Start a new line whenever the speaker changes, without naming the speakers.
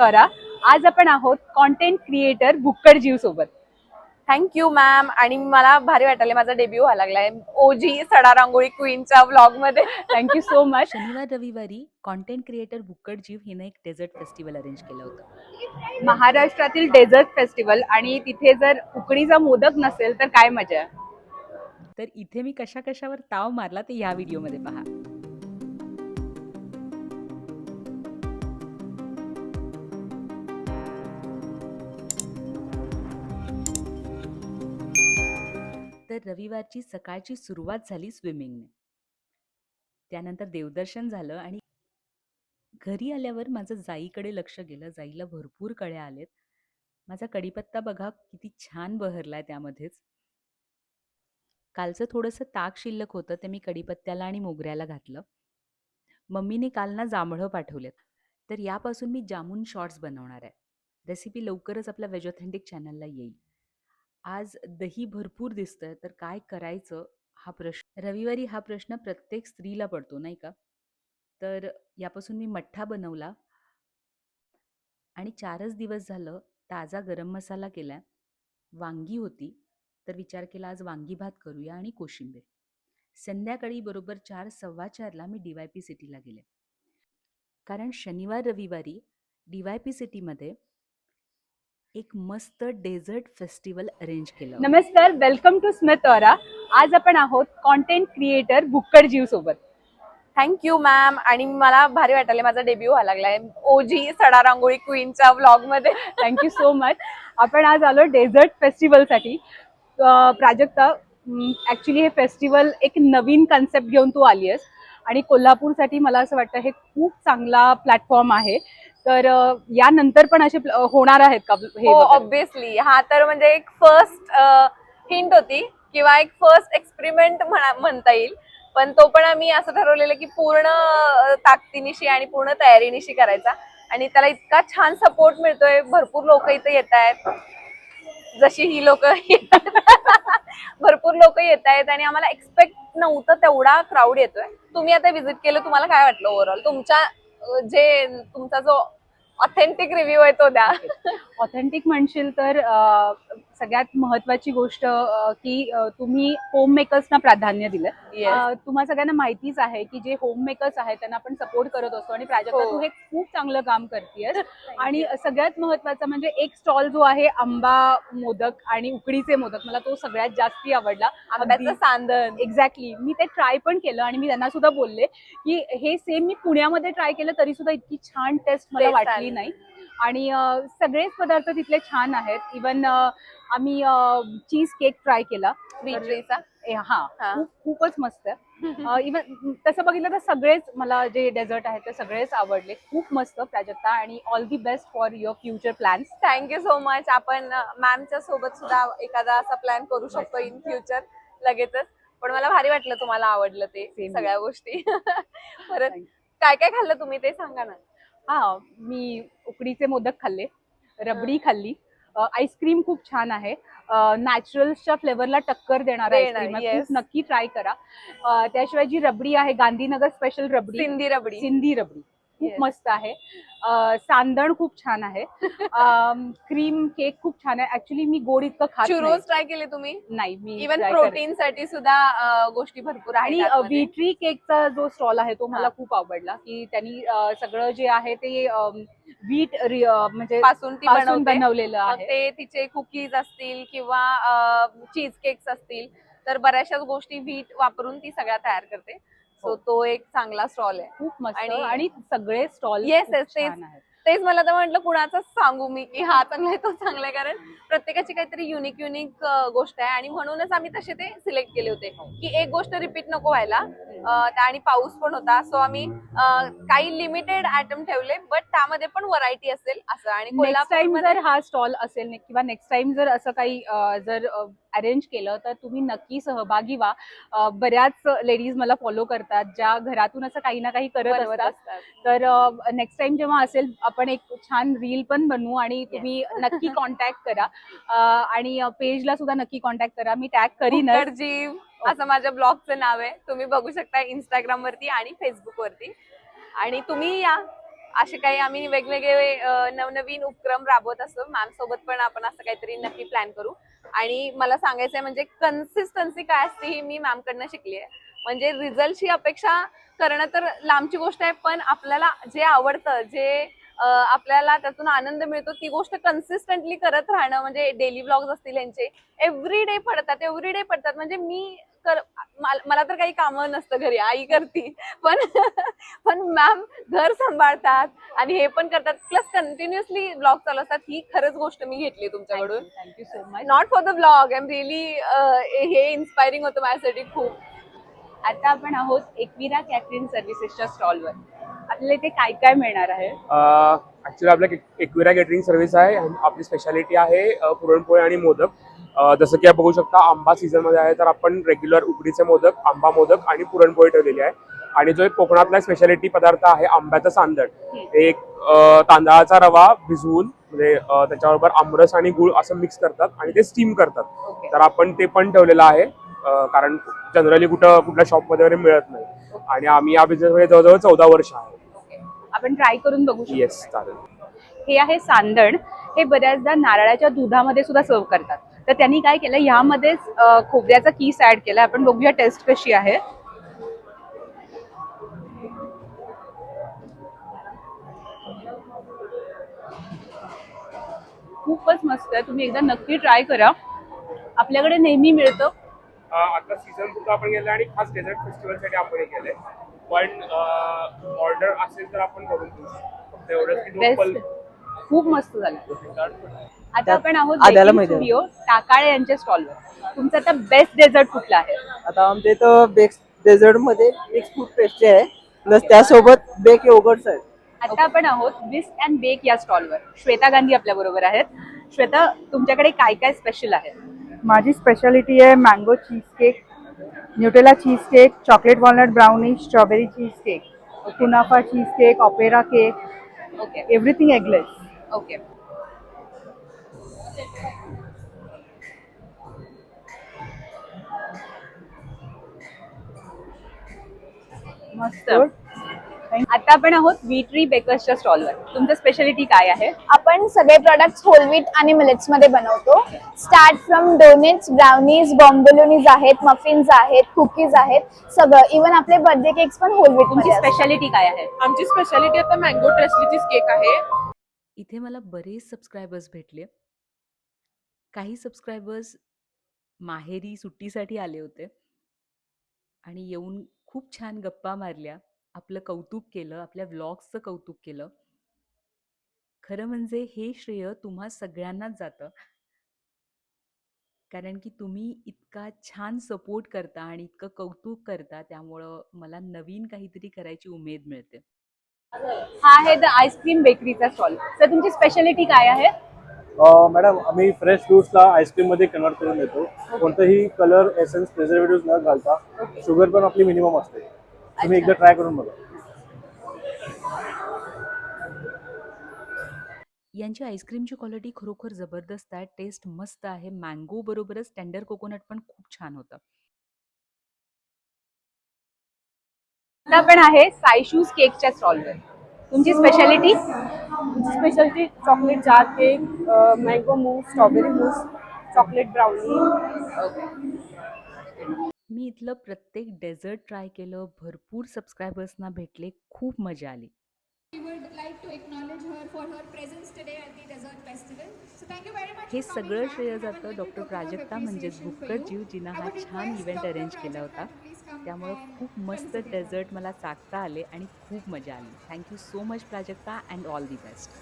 त्वरा आज आपण आहोत कॉन्टेंट क्रिएटर बुक्कड जीव सोबत.
थँक्यू मॅम आणि मला भारी वाटले माझा डेब्यू व्हायला लागलाय. ओजी सडा रांगोळी क्वीनच्या व्लॉगमध्ये
थँक्यू सो मच
शनिवार रविवारी कॉन्टेंट क्रिएटर बुक्कड जीव हिनं एक डेझर्ट फेस्टिवल अरेंज केलं होतं.
महाराष्ट्रातील डेझर्ट फेस्टिवल आणि तिथे जर उकडीचा मोदक नसेल तर काय मजा?
तर इथे मी कशा कशावर ताव मारला ते या व्हिडिओमध्ये पहा. तर रविवारची सकाळची सुरुवात झाली स्विमिंगने. त्यानंतर देवदर्शन झालं आणि घरी आल्यावर माझं जाईकडे लक्ष गेलं. जाईला भरपूर कळ्या आलेत. माझा कडीपत्ता बघा किती छान बहरलाय त्यामध्येच. कालचं थोडंसं ताक शिल्लक होतं ते मी कडीपत्त्याला आणि मोगऱ्याला घातलं. मम्मीने काल ना जांभळं पाठवलेत. तर यापासून मी जामून शॉर्ट्स बनवणार आहे. रेसिपी लवकरच आपल्या वेज ऑथेंटिक चॅनलला येईल. आज दही भरपूर दिसतंय तर काय करायचं हा प्रश्न? रविवारी हा प्रश्न प्रत्येक स्त्रीला पडतो नाही का? तर यापासून मी मठ्ठा बनवला आणि चारच दिवस झालं ताजा गरम मसाला केला वांगी होती तर विचार केला आज वांगी भात करूया आणि कोशिंबीर. संध्याकाळी बरोबर चार सव्वा चारला मी डी वाय पी सिटीला गेले. कारण शनिवार रविवारी डी वाय पी सिटीमध्ये एक मस्त डेझर्ट फेस्टिवल अरेंज केलं.
नमस्कार वेलकम टू स्मिथ त्वरा आज आपण आहोत कॉन्टेंट क्रिएटर बुक्कड जीव सोबत
थँक्यू मॅम आणि मला भारी वाटले माझा डेब्यू व्हायला लागलाय. ओजी सडा रांगोळी क्वीनच्या व्लॉगमध्ये
थँक्यू सो मच आपण आज आलो डेझर्ट फेस्टिवलसाठी. अं, प्राजक्ता ॲक्च्युली हे फेस्टिवल एक नवीन कन्सेप्ट घेऊन तू आली आहेस आणि कोल्हापूरसाठी मला असं वाटतं हे खूप चांगला प्लॅटफॉर्म आहे. तर यानंतर पण असे होणार आहेत का हे
हो? ऑब्विसली हा तर म्हणजे एक फर्स्ट हिंट होती किंवा एक फर्स्ट एक्सपेरिमेंट म्हणता येईल. पण तो पण आम्ही असं ठरवलेलं की पूर्ण ताकदीनिशी आणि पूर्ण तयारीनिशी करायचा. आणि त्याला इतका छान सपोर्ट मिळतोय. भरपूर लोक इथे येत आहेत. जशी ही लोक भरपूर लोक येत आहेत आणि आम्हाला एक्सपेक्ट नव्हतं तेवढा क्राऊड येतोय. तुम्ही आता व्हिजिट केलं तुम्हाला काय वाटलं ओव्हरऑल तुमच्या जे तुमचा जो ऑथेंटिक रिव्ह्यू आहे तो द्या.
ऑथेंटिक म्हणशील तर सगळ्यात महत्वाची गोष्ट की तुम्ही होम मेकर्सना प्राधान्य दिलं. तुम्हाला सगळ्यांना माहितीच आहे की जे होम मेकर्स आहेत त्यांना आपण सपोर्ट करत असतो आणि प्राजक्ता
हो.
तू हे खूप चांगलं काम करतेयस. आणि सगळ्यात महत्वाचं म्हणजे एक स्टॉल जो आहे आंबा मोदक आणि उकडीचे मोदक मला तो सगळ्यात जास्ती आवडला.
आंब्याचं सांदन
एक्झॅक्टली मी ते ट्राय पण केलं आणि मी त्यांना सुद्धा बोलले की हे सेम मी पुण्यामध्ये ट्राय केलं तरी सुद्धा इतकी छान टेस्ट मला वाटली. नाही. आणि सगळेच पदार्थ तिथले छान आहेत. इवन आम्ही चीज केक ट्राय केला. हा.
हा.
खूप खूपच मस्त. इवन तसं बघितलं तर सगळेच मला जे डेझर्ट आहेत ते सगळेच आवडले. खूप मस्त प्राजक्ता आणि all the best for your future plans
thank you so much आपण मॅमच्या सोबत सुद्धा एखादा असा प्लॅन करू शकतो इन फ्युचर लगेचच. पण मला भारी वाटलं तुम्हाला आवडलं ते. सगळ्या गोष्टी. परत काय काय खाल्लं तुम्ही ते सांगा ना.
हा मी उकडीचे मोदक खाल्ले रबडी खाल्ली. आईस्क्रीम खूप छान आहे. नॅचरल्सच्या फ्लेवरला टक्कर देणार आहे. नक्की ट्राय करा. त्याशिवाय जी रबडी आहे गांधीनगर स्पेशल रबडी
सिंधी रबडी.
सिंधी रबडी. खूप. मस्त आहे सांदण खूप छान आहे क्रीम केक खूप छान आहे ऍक्च्युली मी गोड इतकं खात.
चुरोज ट्राय केले तुम्ही
नाही मी करेन.
प्रोटीन साठी सुद्धा गोष्टी भरपूर
आणि. व्हिट्री केकचा जो स्टॉल आहे तो मला. खूप आवडला की त्यांनी सगळं जे आहे ते वीट म्हणजे
पासून ती
बनवलेलं आहे
ते तिचे कुकीज असतील किंवा चीज केक्स असतील तर बऱ्याचशाच गोष्टी व्हीट वापरून ती सगळ्या तयार करते सो
हो.
तो एक चांगला स्टॉल आहे.
खूप मस्त
आणि-
आणि सगळे स्टॉल
Yes, yes, तेच. तेच मला तर म्हटलं कुणाचाच सांगू मी की हा चांगला आहे तो चांगला आहे. कारण प्रत्येकाची काहीतरी युनिक युनिक गोष्ट आहे. आणि म्हणूनच आम्ही तसे ते सिलेक्ट केले होते की एक गोष्ट रिपीट नको व्हायला. अं, त्या- आणि पाऊस पण होता. सो आम्ही अं, काही लिमिटेड आयटम ठेवले बट त्यामध्ये पण व्हरायटी असेल असं. आणि
नेक्स्ट टाइम
कोल्हापूरमध्ये-
जर हा स्टॉल असेल ने- किंवा नेक्स्ट टाइम जर असं काही अ, जर अरेंज केलं तर तुम्ही नक्की सहभागी व्हा. बऱ्याच लेडीज मला फॉलो करतात ज्या घरातून असं काही ना काही करत असतात. तर नेक्स्ट टाइम जेव्हा असेल आपण एक छान रील पण बनवू आणि तुम्ही नक्की कॉन्टॅक्ट करा. आणि पेजला सुद्धा नक्की कॉन्टॅक्ट करा. मी टॅग
कुकर जीव असं माझ्या ब्लॉगचं नाव आहे. तुम्ही बघू शकता इंस्टाग्राम वरती आणि फेसबुक वरती. आणि तुम्ही या. असे काही आम्ही वेगवेगळे नवनवीन उपक्रम राबवत असतो. मॅम सोबत पण आपण असं काहीतरी नक्की प्लॅन करू. आणि मला सांगायचंय म्हणजे कन्सिस्टन्सी काय असते ही मी मॅम कडनं शिकली आहे म्हणजे रिझल्टची अपेक्षा करणं तर लांबची गोष्ट आहे पण आपल्याला जे आवडतं जे आपल्याला त्यातून आनंद मिळतो ती गोष्ट कन्सिस्टंटली करत राहणं म्हणजे डेली ब्लॉग्स असतील यांचे एव्हरी डे पडतात एव्हरी डे पडतात. म्हणजे मी कर माल- तर काही कामं नसतं घरी आई करते. पण पण मॅम घर सांभाळतात आणि हे पण करतात. प्लस कंटिन्युअसली ब्लॉग चालू असतात. ही खरंच गोष्ट मी घेतली तुमच्याकडून.
Thank you so much
not for the blog I am really हे इन्स्पायरिंग होतं माझ्यासाठी खूप.
आता आपण आहोत एकविरा कॅटरिंग सर्व्हिसेसच्या स्टॉलवर आपल्याला इथे काय काय मिळणार आहे?
ऍक्च्युली आपल्या एकविरा केटरिंग सर्व्हिस आहे. आणि आपली स्पेशालिटी आहे पुरणपोळी आणि मोदक. जसं की आपण बघू शकता आंबा सीझनमध्ये आहे तर आपण रेग्युलर उकडीचे मोदक आंबा मोदक आणि पुरणपोळी ठेवलेली आहे. आणि जो एक कोकणातला स्पेशालिटी पदार्थ आहे आंब्याचं सांदण. एक तांदळाचा रवा भिजवून म्हणजे त्याच्याबरोबर आमरस आणि गुळ असं मिक्स करतात आणि ते स्टीम करतात. तर आपण ते पण ठेवलेलं आहे कारण जनरली कुठं कुठल्या शॉपमध्ये वगैरे मिळत नाही. आणि आम्ही या बिझनेसमध्ये जवळजवळ चौदा वर्ष आहे.
आपण ट्राय करून बघू
येस चालेल.
हे आहे सांदण. हे बऱ्याचदा नारळाच्या दुधामध्ये सुद्धा सर्व करतात. तर त्यांनी काय केलं ह्यामध्येच अं, खोबऱ्याचा किस ऍड केला. आपण बघूया टेस्ट कशी आहे. खूपच मस्त आहे. तुम्ही एकदा नक्की ट्राय करा. आपल्याकडे नेहमी मिळतं.
आता सीझन पुरतं आपण गेलं आणि खास डेझर्ट फेस्टिवलसाठी आपण केलंय. पण ऑर्डर असेल तर आपण करून देऊ. फक्त एवढंच की लोकल
खूप मस्त झालं. आता आपण आहोत
आहे.
स्टुडिओ टाकाळे यांच्या स्टॉलवर तुमचं आता बेस्ट डेझर्ट कुठला आहे?
आता आमच्या इथं बेक डेझर्टमध्ये मिक्स फूड पेस्ट्री आहे. प्लस त्यासोबत बेक योगर्ट्स आहेत
आता आपण आहोत बिस्क अँड बेक या स्टॉलवर श्वेता गांधी आपल्या बरोबर आहेत. श्वेता तुमच्याकडे काय काय स्पेशल आहे?
माझी स्पेशालिटी आहे mango cheese cake Nutella cheese cake chocolate walnut brownie strawberry cheese cake kunafa cheese cake opera cake
okay
everything eggless
okay. मस्त. आता आपण आहोत विट्री बेकर्सच्या स्टॉलवर तुमचं स्पेशालिटी काय आहे?
आपण सगळे प्रॉडक्ट्स होल व्हीट आणि मिलेट्समध्ये बनवतो. Start from donuts brownies bombolonis आहेत मफिन्स आहेत कुकीज आहेत सगळं. इवन आपले बर्थडे केक्स पण होल व्हीट
तुमची. स्पेशालिटी काय आहे?
आमची स्पेशालिटी आता मँगो ट्रेसलीचीच केक आहे.
इथे मला बरेच सबस्क्रायबर्स भेटले. काही सबस्क्रायबर्स माहेरी सुट्टीसाठी आले होते. आणि येऊन खूप छान गप्पा मारल्या. आपलं कौतुक केलं आपल्या व्लॉग्सचं कौतुक केलं. खरं म्हणजे हे श्रेय तुम्हा सगळ्यांनाच जातं. कारण की तुम्ही इतका छान सपोर्ट करता आणि इतकं कौतुक करता त्यामुळं मला नवीन काहीतरी करायची उमेद मिळते.
हा आहे द आईस्क्रीम बेकरीचा स्टॉल तर तुमची स्पेशालिटी काय आहे?
अ, मॅडम आम्ही फ्रेश फ्रुट्सला आईस्क्रीममध्ये कन्वर्ट करून देतो. कोणतंही कलर एसेन्स प्रिझर्वेटिव्ह न घालता शुगर पण आपली मिनिमम असते. तुम्ही एकदा ट्राय करून बघा.
यांची आईस्क्रीमची क्वालिटी खरोखर जबरदस्त आहे. टेस्ट मस्त आहे. मँगो बरोबरच टेंडर कोकोनट पण खूप छान होतं.
आपला पण आहे सायशूज केकच्या स्टॉलवर. तुमची speciality
speciality chocolate jar cake mango mousse strawberry mousse chocolate brownie
मी इथलं प्रत्येक डेझर्ट ट्राय केलं भरपूर सबस्क्रायबर्सना भेटले खूप मजा आली. हे सगळं श्रेय जातं डॉक्टर प्राजक्ता म्हणजेच
भुक्कर
जीव जिना हा छान इव्हेंट अरेंज केला होता. त्यामुळं खूप मस्त. डेझर्ट मला चाकता आले आणि खूप मजा आली thank you so much Prajakta and all the best